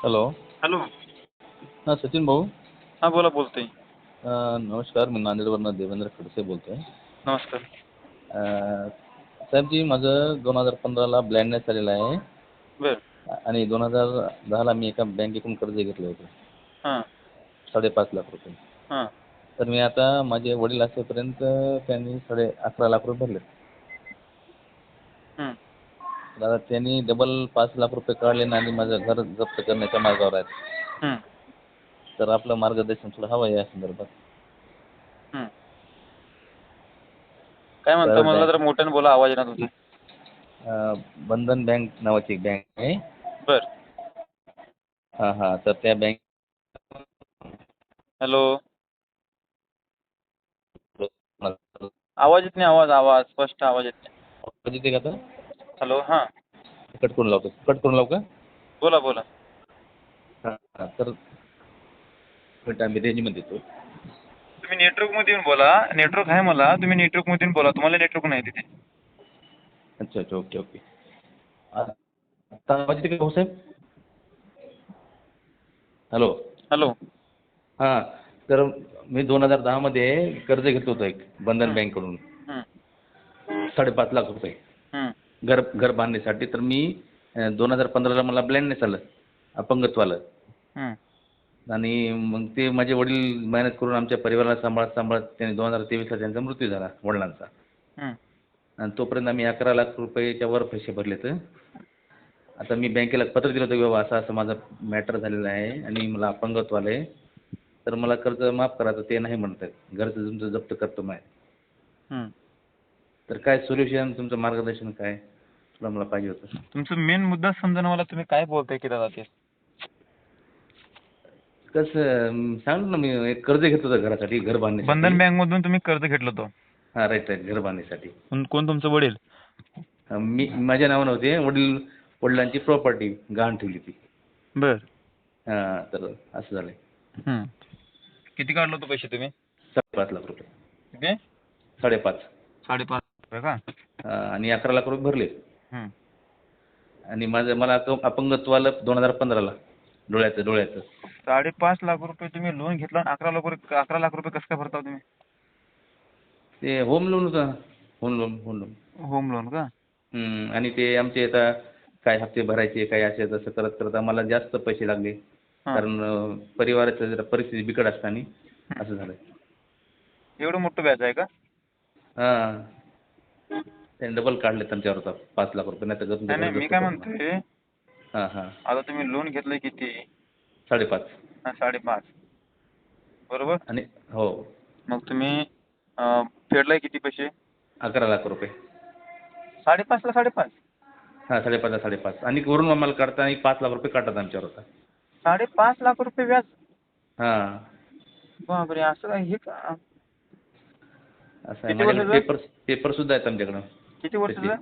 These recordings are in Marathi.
हॅलो हॅलो हां सचिन भाऊ. हां बोला बोलतोय. नमस्कार मी नांदेडवरनं देवेंद्र खडसे बोलतो आहे नमस्कार साहेबजी माझं दोन हजार पंधराला ब्लाइंडनेस आलेला आहे. आणि दोन हजार दहाला मी एका बँकेकडून कर्ज घेतलं होतं. हां. साडेपाच लाख रुपये. हां. तर मी आता माझे वडील असेपर्यंत त्यांनी साडे अकरा लाख रुपये भरले तर आता त्यांनी डबल पाच लाख रुपये काढले आणि माझं घर जप्त करण्याच्या मार्गावर आहेत. हं. तर आपलं मार्गदर्शन थोडं हवं आहे या संदर्भात. हं. काय म्हणता तर मला जरा मोठ्याने बोला आवाज येणार तुमचा. अं, बंधन बँक नावाची एक बँक आहे. बरं. हां हां तर त्या बँक हॅलो. आवाज येत नाही आवाज आवाज स्पष्ट आवाज येत नाही. तिथे का आता? हॅलो हां. कट करून लावतो. कट करून लावू का? बोला बोला. हां हां. तर मिनिट आम्ही रेंजमध्ये येतो. तुम्ही नेटवर्कमध्ये येऊन बोला. नेटवर्क आहे मला. तुम्ही नेटवर्कमध्ये येऊन बोला. तुम्हाला नेटवर्क नाही तिथे. अच्छा अच्छा. Okay okay. आता आवाज येते का भाऊसाहेब हॅलो. हॅलो. हां. तर मी दोन हजार दहामध्ये कर्ज घेतलं होतं एक बंधन. बँककडून. साडेपाच लाख रुपये. घर घर बांधण्यासाठी तर मी दोन हजार पंधराला मला ब्लाइंडनेस आलं अपंगत्व आलं. आणि मग ते माझे वडील मेहनत करून आमच्या परिवाराला सांभाळत सांभाळत त्यांनी दोन हजार तेवीसला त्यांचा मृत्यू झाला वडिलांचा. आणि तोपर्यंत आम्ही अकरा लाख रुपयेच्या वर पैसे भरलेत आता मी बँकेला पत्र दिलं होतं की बाबा असं असं माझं मॅटर झालेलं आहे आणि मला अपंगत्व आलं आहे तर मला कर्ज माफ करा तर ते नाही म्हणत आहेत घरचं तुमचं जप्त करतो माय. तर काय सोल्युशन तुमचं मार्गदर्शन काय? तुला मला पाहिजे होतं. तुमचं मेन मुद्दा समजा मला तुम्ही काय बोलताय की दादा ते? कसं सांग ना मी एक कर्ज घेतलं होतं घरासाठी घर बांधण्यासाठी. बंधन बँकमधून तुम्ही कर्ज घेतलं होतं. हां राईट राईट घर बांधण्यासाठी. कोण कोण तुमचं वडील? अं, मी माझ्या नावानं होते वडील वडिलांची प्रॉपर्टी गहाण ठेवली ती बर. हां तर असं झालं हं. किती काढलं होतं पैसे तुम्ही? साडेपाच लाख रुपये. किती? साडेपाच. साडेपाच. का? आणि अकरा लाख रुपये भरले. हं. आणि माझं मला अक- अपंगत्व आलं दोन हजार पंधराला डोळ्याचं डोळ्याचं. साडेपाच लाख रुपये तुम्ही लोन घेतलं आणि अकरा लाख रुपये अकरा लाख रुपये कसं काय भरता तुम्ही? ते होम लोन होतं. Home loan home loan home loan का? हं, आणि ते आमचे आता काय हप्ते भरायचे काय असे तसं करत करत आम्हाला जास्त पैसे लागले. हां. कारण अं, परिवाराचं जरा परिस्थिती बिकट असताना असं झालं एवढं मोठं व्याज आहे का? हां. त्याने डबल काढले त्यांच्यावर आता पाच लाख रुपये नाही तर नाही नाही मी काय म्हणतोय हां हां. आता तुम्ही लोन घेतलंय किती? साडेपाच. हा, साडेपाच. बरोबर? आणि हो. मग तुम्ही अं, फेडलाय किती पैसे? अकरा लाख रुपये. साडेपाचला साडेपाच? हां साडेपाचला साडेपाच. आणि वरून आम्हाला काढता आणि पाच लाख रुपये काढतात आमच्यावर आता. साडेपाच लाख रुपये व्याज? हां. बापरे असं काय हे का? असं आहे किती माझ्याकडे वर्षाचं? पेपर पेपर सुद्धा आहेत आमच्याकडं. किती वर्षाचं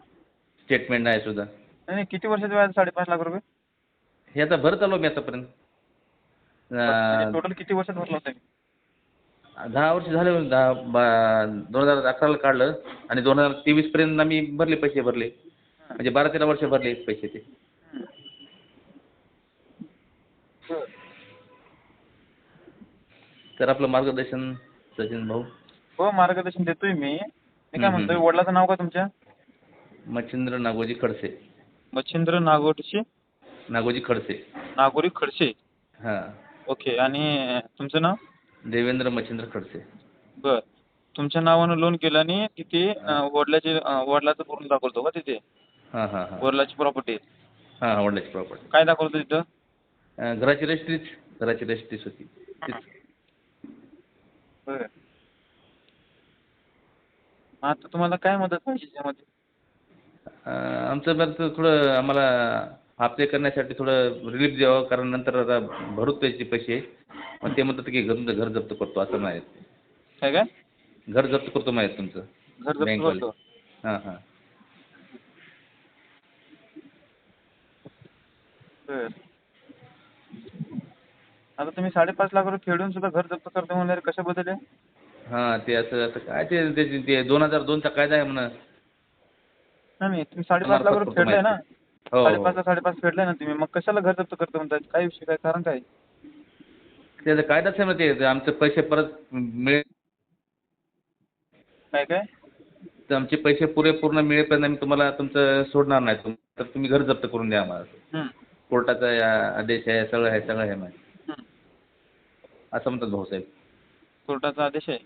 स्टेटमेंट आहे? सुद्धा. नाही, किती वर्षाचं व्याज साडेपाच लाख रुपये? हे आता भरत आलो मी आतापर्यंत. अं, टोटल किती वर्षात भरला होता दहा वर्ष झाले. दहा बा दोन हजार अकराला काढलं आणि दोन हजार तेवीसपर्यंत आम्ही भरले पैसे भरले. म्हणजे बारा तेरा वर्ष भरले पैसे ते. तर आपलं मार्गदर्शन सचिन भाऊ. हो मार्गदर्शन देतोय मी. मी काय म्हणतोय. वडिलाचं नाव का तुमच्या? मच्छिंद्र नागोजी खडसे. मच्छिंद्र नागोटचे नागोजी खडसे. नागोरी खडसे? हां. ओके आणि तुमचं नाव? देवेंद्र मच्छिंद्र खडसे. बर. तुमच्या नावानं लोन केलं आणि तिथे वडिलाचे वडिलाचं करून दाखवतो का तिथे? हां हां हां. वडिलाची प्रॉपर्टी हां हां वडिलाची प्रॉपर्टी काय दाखवतो तिथं? घराची रजिस्ट्रीच घराची रजिस्ट्रीच होती. तीच बर. आता तुम्हाला काय मदत पाहिजे त्यामध्ये आमचं बरं तर थोडं आम्हाला हप्ते करण्यासाठी थोडं रिलीफ द्यावं कारण नंतर आता भरूच त्याचे पैसे. मग ते म्हणतात की घर घर जप्त करतो असं नाही. काय काय? घर जप्त करतो माहीत तुमचं. घर जप्त बँकवाले. करतो. हां हां. बर. आता तुम्ही साडेपाच लाख रुपये फेडून सुद्धा घर जप्त करतो म्हणल्यावर कशा बदल आहे? हां ते असं असं काय ते ते- ते दोन हजार दोनचा कायदा आहे म्हणा. नाही नाही तुम्ही साडेपाच आम्हाला लाख फक्त रुपये फेडले ना. हो. साडेपाचला साडेपाच फेडले ना तुम्ही. मग कशाला घर जप्त करतो म्हणताय काय विषय काय कारण काय? त्याचा कायदाच आहे ना ते ते आमचे पैसे परत मिळे काय काय? तर आमचे पैसे पुरेपूर्ण मिळेपर्यंत आम्ही तुम्हाला तुमचं सोडणार नाही. तुम तर तुम्ही घर जप्त करून द्या आम्हाला. हं, कोर्टाचा या आदेश आहे सगळं आहे सगळं आहे. माझं हं. असं म्हणतात भाऊसाहेब. कोर्टाचा आदेश आहे?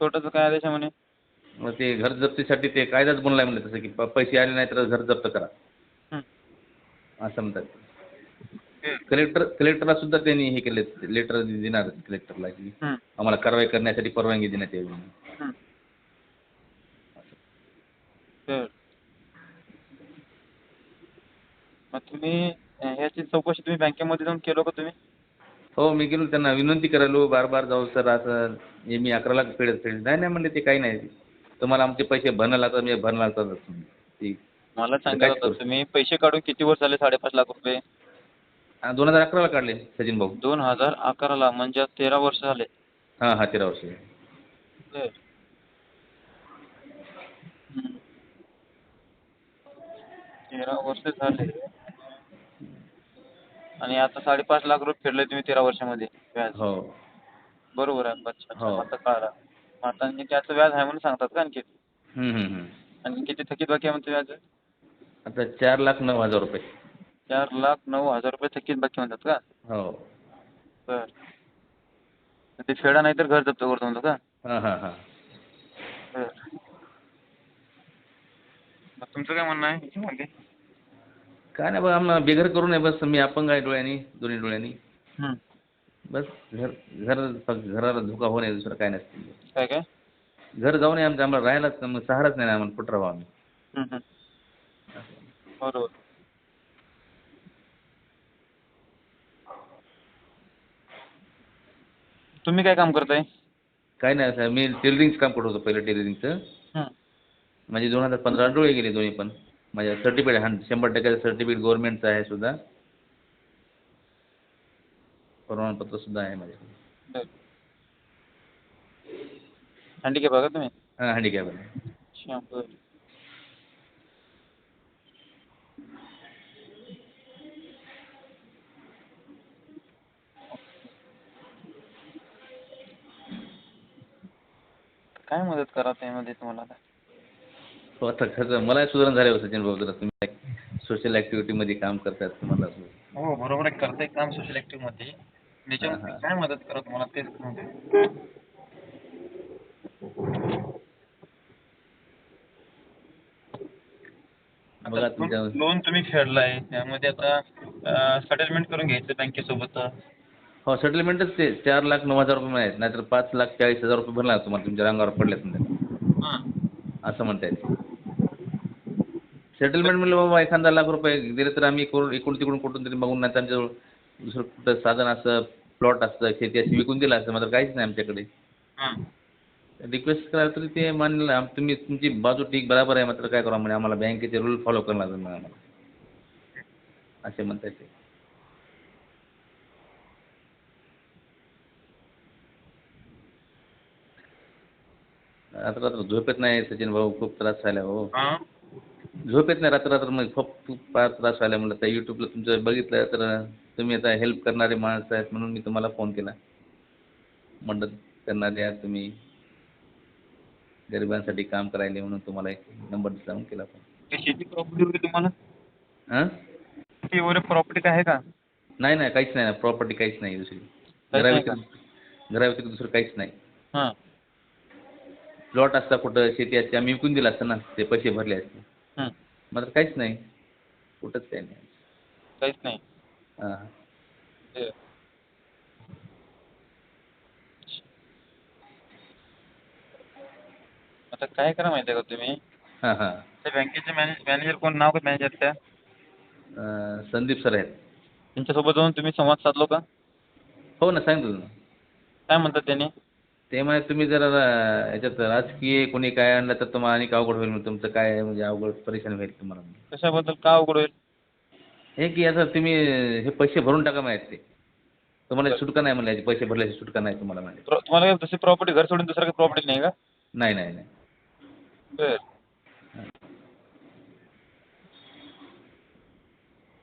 कोर्टाचा काय आदेश आहे म्हणे? मग ते घर जप्तीसाठी ते कायदाच बनला आहे म्हणलं तसं की प- पैसे आले नाही तर घर जप्त करा. हं. असं म्हणतात. कलेक्टर कलेक्टरला सुद्धा त्यांनी हे केले लेटर देणार कलेक्टरला की हं, आम्हाला कारवाई करण्यासाठी परवानगी देण्यात यावी हं. बर. मग तुम्ही अ, ह्याची चौकशी तुम्ही बँकेमध्ये जाऊन केलो का तुम्ही? हो मी गेलो त्यांना विनंती करायलो बार बार जाऊ सर असं हे मी अकरा लाख फेडत फेडत नाही नाही म्हणले ते काही नाही. तुम्हाला आमचे पैसे भरणं लागतात म्हणजे भरणं लागतात मला सांगा? तुम्ही पैसे काढून किती वर्ष झाले? साडेपाच लाख रुपये? दोन हजार अकराला काढले सचिन भाऊ. दोन हजार अकराला म्हणजे तेरा वर्ष झाले. हां हां तेरा वर्ष. बर. तेरा वर्ष झाले. आणि आता साडेपाच लाख रुपये फेडले तुम्ही तेरा वर्षामध्ये व्याज. हो. बरोबर आहे. अच्छा अच्छा हो. आता कळालं मग आता आणि त्याचं व्याज आहे म्हणून सांगतात का आणखी. आणि किती थकीत बाकी आहे म्हणते व्याज? आता चार लाख नऊ हजार रुपये. चार लाख नऊ हजार रुपये थकीत बाकी म्हणतात का? हो. बर. ते फेडा नाही तर घर जप्त करतो म्हणतो का? हां हां हां. बर. मग तुमचं काय म्हणणं आहे याच्यामध्ये? काय नाही बघा आम्हाला बेघर करू नये बस मी अपंग आहे डोळ्यांनी दोन्ही डोळ्यांनी. हं. बस घर घर फक्त घराला धोका होऊ नये दुसरं काय नसते. काय काय? घर जाऊ नये आमचं आम्हाला राहायलाच मग सहाराच नाही ना आम्हाला कुठं राहावं आम्ही? हं, हं. बरोबर. तुम्ही काय काम करताय? काय नाही साहेब मी टेलरिंगचं काम करत होतो पहिलं टेलरिंगचं. हं. म्हणजे दोन हजार पंधरा डोळे गेले दोन्ही पण. माझ्या सर्टिफिकेट हा शंभर टक्क्याचं सर्टिफिकेट गव्हर्नमेंटचं आहे सुद्धा. प्रमाणपत्र सुद्धा आहे माझ्याकडे. बर हँडिकॅप आहे का तुम्ही. हाँ हँडिकॅप आहे अच्छा बर काय मदत करा त्यामध्ये तुम्हाला आता? हो आता खरं मला सुधारण झाले हो सचिन भाऊ जरा तुम्ही सोशल ॲक्टिव्हिटीमध्ये काम करतात तुम्हाला हो बरोबर आहे. करताय काम सोशल ॲक्टिव्हमध्ये. त्याच्यामध्ये हा. काय मदत करा तुम्हाला तेच. बघा तुमच्या लोन तुम्ही फेडलाय. त्यामध्ये आता सेटलमेंट करून घ्यायचं बँकेसोबत. हो सेटलमेंटच ते चार लाख नऊ हजार रुपये आहेत नाहीतर पाच लाख चाळीस हजार रुपये भरला तुम्हाला. तुमच्या रंगावर पडले हां. असं म्हणता येते सेटलमेंट म्हणलं बाबा एखादा लाख रुपये दिले तर आम्ही करून इकडून तिकडून कुठून तरी बघून नाही त्यांच्याजवळ दुसरं कुठं साधन असं प्लॉट असतं शेती अशी विकून दिलं असतं. मात्र काहीच नाही आमच्याकडे. रिक्वेस्ट करा तरी ते मानलं आम- तुम्ही तुमची बाजू ठीक बरोबर आहे मात्र काय करा म्हणे आम्हाला बँकेचे रूल फॉलो करणार लागेल म्हणे आम्हाला. असे म्हणता येते रात्र रात्र झोप येत नाही सचिन भाऊ खूप त्रास झाला हां. झोप येत नाही रात्र रात्र मग खूप खूप फार त्रास व्हायला म्हणलं. तर यूट्यूबला तुमचं बघितलं तर तुम्ही आता हेल्प करणारे माणसं आहेत म्हणून मी तुम्हाला फोन केला. मदत करणारे आहात तुम्ही. गरिबांसाठी काम करायले म्हणून तुम्हाला एक नंबर दिसला म्हणून केला फोन शेती प्रॉपर्टी वगैरे तुम्हाला? हां? शेती वगैरे प्रॉपर्टी काय आहे का? नाही नाही काहीच नाही प्रॉपर्टी काहीच नाही दुसरी? घराव्यतिरिक्त घराव्यतिरिक्त दुसरं काहीच नाही. हां. प्लॉट असता कुठं शेती असते आम्ही विकून दिलं असतं ना ते पैसे भरले असते. हं. मात्र काहीच नाही. कुठंच काही नाही. काहीच नाही. हां. आता काय करा माहिती आहे का तुम्ही? हां हां. त्या बँकेचे मॅनेज मॅनेजर कोण? नाव का मॅनेजर त्या? अं, संदीप सर आहेत. त्यांच्यासोबत जाऊन तुम्ही संवाद साधलो का? हो ना सांगितलं ना. काय म्हणतात त्यांनी? ते म्हणे तुम्ही जरा याच्यात राजकीय कोणी काय आणलं तर तुम्हाला आणि अवघड होईल? म्हणजे तुमचं काय म्हणजे अवघड परेशान होईल तुम्हाला? कशाबद्दल का अवघड होईल? हे की असं तुम्ही हे पैसे भरून टाका माहीत ते तुम्हाला सुटका नाही म्हणे याची पैसे भरल्याची सुटका नाही तुम्हाला म्हणजे तुम्हाला काय तशी प्रॉपर्टी घर सोडून दुसरं काही प्रॉपर्टी नाही का? नाही नाही नाही. बर.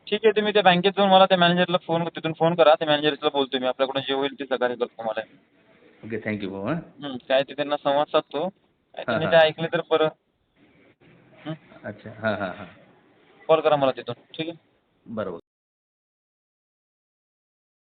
ठीक आहे तुम्ही त्या बँकेत जाऊन मला त्या मॅनेजरला फोन तिथून फोन करा. त्या मॅनेजरला बोलतो मी. आपल्याकडून जे होईल ते सगळं करतो तुम्हाला ओके थँक्यू भाऊ हां. हं, काय ते त्यांना संवाद साधतो. काय हां, त्यांनी हां. ते ऐकले तर बरं हं, अच्छा हां हां हां. कॉल करा मला तिथून ठीक आहे? बरोबर.